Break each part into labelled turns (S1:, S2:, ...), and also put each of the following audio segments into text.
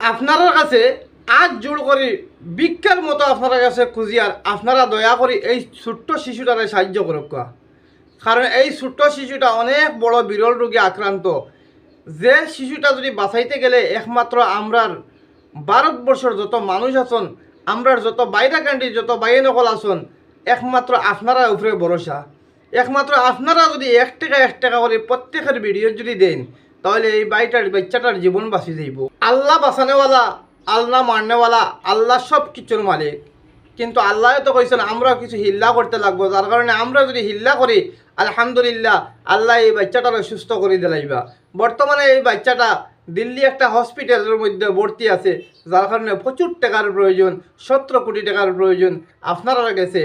S1: আপনার কাছে আজ জোর করি ভিক্ষার মতো আপনার কাছে খুঁজি আর আপনারা দয়া করে এই ছোট্ট শিশুটারে সাহায্য করুক। কারণ এই ছোট্ট শিশুটা অনেক বড় বিরল রোগে আক্রান্ত যে শিশুটা যদি বাঁচাইতে গেলে একমাত্র আমরার ভারতবর্ষের যত মানুষ আছেন, আমরার যত বাইরা কান্ট্রি, যত বাইরে নকল আছেন, একমাত্র আপনারা উপরে ভরসা একমাত্র আপনারা যদি এক টাকা এক টাকা করে প্রত্যেকের ভিডিও যদি দেন তাহলে এই বাড়িটার বাচ্চাটার জীবন বাঁচি যাইব আল্লাহ বাঁচানেওয়ালা, আল্লাহ মারনেওয়ালা, আল্লাহ সব কিছুর মালিক। কিন্তু আল্লাহ তো কইছেন আমরা কিছু হিল্লা করতে লাগবো। যার কারণে আমরা যদি হিল্লা করি, আলহামদুলিল্লাহ আল্লাহ এই বাচ্চাটাকে সুস্থ করে দিলাইবা বর্তমানে এই বাচ্চাটা দিল্লি একটা হসপিটালের মধ্যে ভর্তি আছে, যার কারণে প্রচুর টাকার প্রয়োজন, সতেরো কোটি টাকার প্রয়োজন। আপনারা গেছে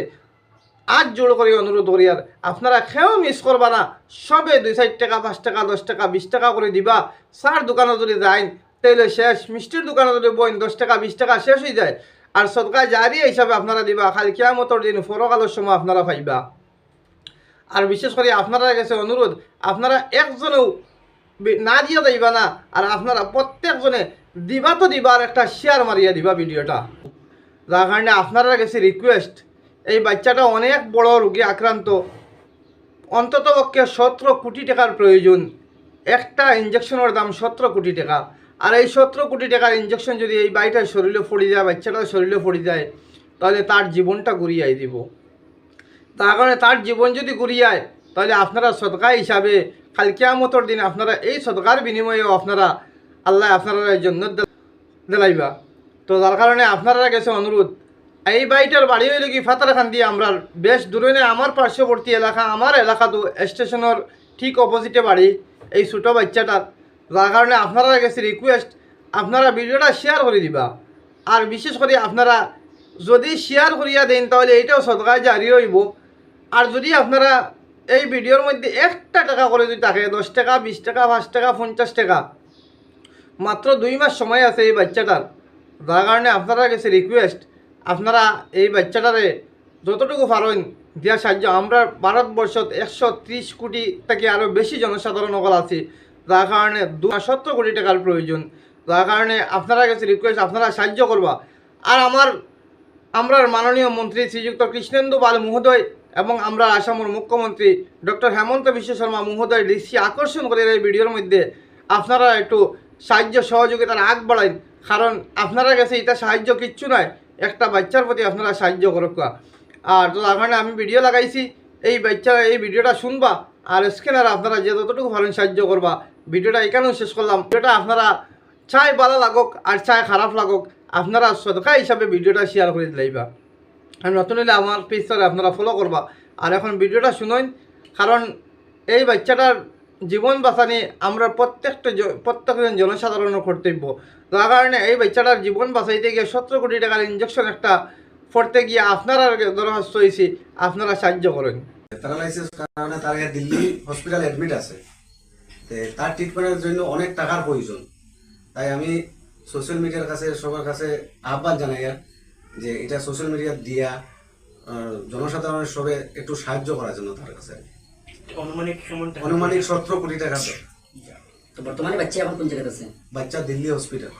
S1: আজ জোর করে অনুরোধ করি আর আপনারা খেয়েও মিস করবা না। সবে দুই চার টাকা, পাঁচ টাকা, দশ টাকা, বিশ টাকা করে দিবা। চার দোকানে যদি যাইন তাহলে শেষ। মিষ্টির দোকানে যদি বইন দশ টাকা, বিশ টাকা শেষ হয়ে যায়। আর সদকা জারি হিসাবে আপনারা দিবা। খালি কিয়ামতর দিন ফরকালের সময় আপনারা পাইবা। আর বিশেষ করে আপনারা কাছে অনুরোধ, আপনারা একজনেও না দিয়া যাইবা না। আর আপনারা প্রত্যেকজনে দিবা তো দিবার একটা শেয়ার মারিয়া দিবা ভিডিওটা। যার কারণে আপনারা কাছে রিকোয়েস্ট এই বাচ্চাটা অনেক বড় রোগী আক্রান্ত। অন্তত পক্ষে সতেরো কোটি টাকার প্রয়োজন। একটা ইঞ্জেকশনের দাম সতেরো কোটি টাকা। আর এই সতেরো কোটি টাকার ইঞ্জেকশন যদি এই বাড়িটার শরীরে পড়ে যায়, বাচ্চাটার শরীরে পড়ে যায়, তাহলে তার জীবনটা ঘুরিয়াই দিব। তার কারণে তার জীবন যদি ঘুরিয়ায় তাহলে আপনারা সদকা হিসাবে কাল কিয়ামতর দিন আপনারা এই সদকার বিনিময়েও আপনারা আল্লাহ আপনারা জন্য দিলাইবা। তো তার কারণে আপনারা গেছে অনুরোধ এই বাড়িটার বাড়ি হইলে কি ফাতারখান দিয়ে আমরা বেশ দূরে আমার পার্শ্ববর্তী এলাকা, আমার এলাকা তো স্টেশনের ঠিক অপোজিটে বাড়ি। এই ছোটো বাচ্চাটার। যার কারণে আপনারা গেছে রিকোয়েস্ট আপনারা ভিডিওটা শেয়ার করে দিবা। আর বিশেষ করে আপনারা যদি শেয়ার করিয়া দেন, তাহলে এইটাও সদকায় জারি হইব। আর যদি আপনারা এই ভিডিওর মধ্যে একটা টাকা করে যদি থাকে, দশ টাকা, বিশ টাকা, পাঁচ টাকা, পঞ্চাশ টাকা, মাত্র দুই মাস সময় আছে এই বাচ্চাটার। যার কারণে আপনারা কাছে রিকোয়েস্ট আপনারা এই বাচ্চাটারে যতটুকু পারেন দিয়া সাহায্য। আমরা ভারতবর্ষত একশো ত্রিশ কোটি থেকে আরও বেশি জনসাধারণ সকল আছে। যার কারণে দু সত্তর কোটি টাকার প্রয়োজন। যার কারণে আপনারা কাছে রিকোয়েস্ট আপনারা সাহায্য করবা। আর আমার, আমরা মাননীয় মন্ত্রী শ্রীযুক্ত কৃষ্ণেন্দু পাল মহোদয় এবং আমরা আসামের মুখ্যমন্ত্রী ডক্টর হেমন্ত বিশ্ব শর্মা মহোদয় দৃষ্টি আকর্ষণ করে এই ভিডিওর মধ্যে আপনারা একটু সাহায্য সহযোগিতার আগ বাড়াইন। কারণ আপনারা কাছে এটা সাহায্য কিচ্ছু নয়। একটা বাচ্চার প্রতি আপনারা সাহায্য করুক আর কারণে আমি ভিডিও লাগাইছি, এই বাচ্চা, এই ভিডিওটা শুনবা, আর স্ক্যানার আপনারা যে যতটুকু ভালো সাহায্য করবা। ভিডিওটা এখানেও শেষ করলাম। ভিডিওটা আপনারা চাই ভালো লাগুক, আর চাই খারাপ লাগুক, আপনারা সদকা হিসাবে ভিডিওটা শেয়ার করে দিলাইবা। আর নতুন হলে আমার পেজটারে আপনারা ফলো করবা। আর এখন ভিডিওটা শুনুন, কারণ এই বাচ্চাটার জীবন বাঁচানি আমরা প্রত্যেকটা প্রত্যেকজন জনসাধারণের কর্তব্য। তার কারণে এই বাচ্চাটার জীবন বাঁচাইতে গিয়ে সতেরো কোটি টাকার ইঞ্জেকশন একটা পড়তে গিয়ে আপনারা দরখাস্ত হয়েছি, আপনারা সাহায্য করেন।
S2: কারণে তার দিল্লি হসপিটাল অ্যাডমিট আছে। তার ট্রিটমেন্টের জন্য অনেক টাকার প্রয়োজন। তাই আমি সোশ্যাল মিডিয়ার কাছে, সবার কাছে আহ্বান জানাই যে এটা সোশ্যাল মিডিয়া দিয়া জনসাধারণের সবে একটু সাহায্য করার জন্য তার কাছে।
S3: অনুমানিক কেমন টাকা?
S2: অনুমানিক সতেরো কোটি টাকা দর।
S4: তো বর্তমানে বাচ্চা এখন কোন জায়গাতে আছে
S2: বাচ্চা দিল্লি হসপিটাল